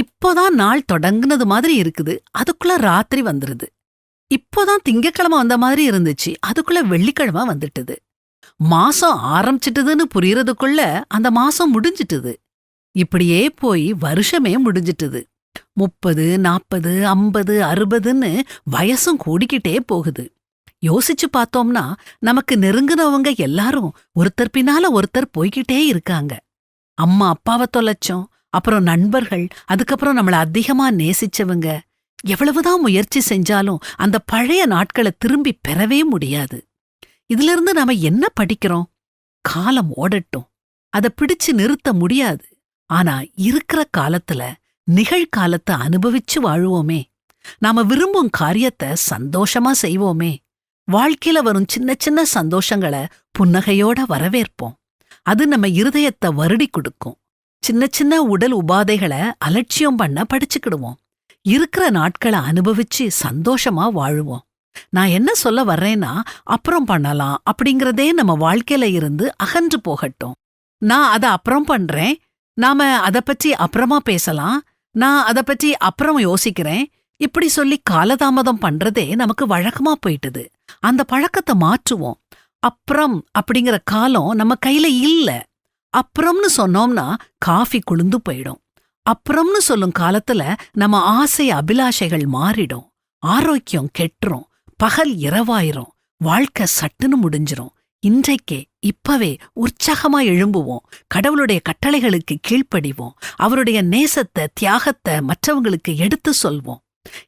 இப்போதான் நாள் தொடங்குனது மாதிரி இருக்குது. அதுக்குள்ள ராத்திரி வந்துருது. இப்போதான் திங்கக்கிழமை வந்த மாதிரி இருந்துச்சு. அதுக்குள்ள வெள்ளிக்கிழமை வந்துட்டுது. மாசம் ஆரம்பிச்சிட்டுதுன்னு புரியறதுக்குள்ள அந்த மாசம் முடிஞ்சிட்டுது. இப்படியே போய் வருஷமே முடிஞ்சிட்டுது. முப்பது நாற்பது ஐம்பது அறுபதுன்னு வயசும் கூடிக்கிட்டே போகுது. யோசிச்சு பார்த்தோம்னா நமக்கு நெருங்குனவங்க எல்லாரும் ஒருத்தர் பின்னால ஒருத்தர் போய்கிட்டே இருக்காங்க. அம்மா அப்பாவை தொலைச்சோம். அப்புறம் நண்பர்கள் அதுக்கப்புறம் நம்மள அதிகமா நேசிச்சவங்க. எவ்வளவுதான் முயற்சி செஞ்சாலும் அந்த பழைய நாட்களை திரும்பி பெறவே முடியாது. இதிலிருந்து நாம என்ன படிக்கிறோம்? காலம் ஓடட்டும். அத பிடிச்சு நிறுத்த முடியாது. ஆனா இருக்கிற காலத்துல நிகழ்காலத்தை அனுபவிச்சு வாழுவோமே. நாம விரும்பும் காரியத்தை சந்தோஷமா செய்வோமே. வாழ்க்கையில வரும் சின்ன சின்ன சந்தோஷங்களை புன்னகையோட வரவேற்போம். அது நம்ம இருதயத்தை வருடி கொடுக்கும். சின்ன சின்ன உடல் உபாதைகளை அலட்சியம் பண்ண படிச்சுக்கிடுவோம். இருக்கிற நாட்களை அனுபவிச்சு சந்தோஷமா வாழுவோம். நான் என்ன சொல்ல வர்றேன்னா அப்புறம் பண்ணலாம் அப்படிங்கறதே நம்ம வாழ்க்கையில இருந்து அகன்று போகட்டும். நான் அத அப்புறம் பண்றேன். நாம அதை பற்றி அப்புறமா பேசலாம். நான் அதை பற்றி அப்புறம் யோசிக்கிறேன். இப்படி சொல்லி காலதாமதம் பண்றதே நமக்கு வழக்கமா போயிட்டுது. அந்த பழக்கத்தை மாற்றுவோம். அப்புறம் அப்படிங்கிற காலம் நம்ம கையில இல்ல. அப்புறம்னு சொன்னோம்னா காஃபி குளிந்து போயிடும். அப்புறம்னு சொல்லும் காலத்துல நம்ம ஆசை அபிலாஷைகள் மாறிடும். ஆரோக்கியம் கெட்டுரும். பகல் இரவாயிரும். வாழ்க்கை சட்டுன்னு முடிஞ்சிரும். இன்றைக்கே இப்பவே உற்சாகமா எழும்புவோம். கடவுளுடைய கட்டளைகளுக்கு கீழ்ப்படிவோம். அவருடைய நேசத்தை தியாகத்தை மற்றவங்களுக்கு எடுத்து சொல்வோம்.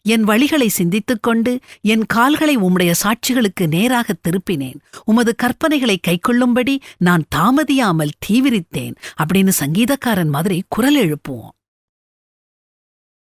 என் வழிகளை சிந்தித்துக் கொண்டு என் கால்களை உம்முடைய சாட்சிகளுக்கு நேராக திருப்பினேன். உமது கற்பனைகளை கைக்கொள்ளும்படி நான் தாமதியாமல் தீவிரித்தேன். அப்படின்னு சங்கீதக்காரன் மாதிரி குரல் எழுப்புவோம்.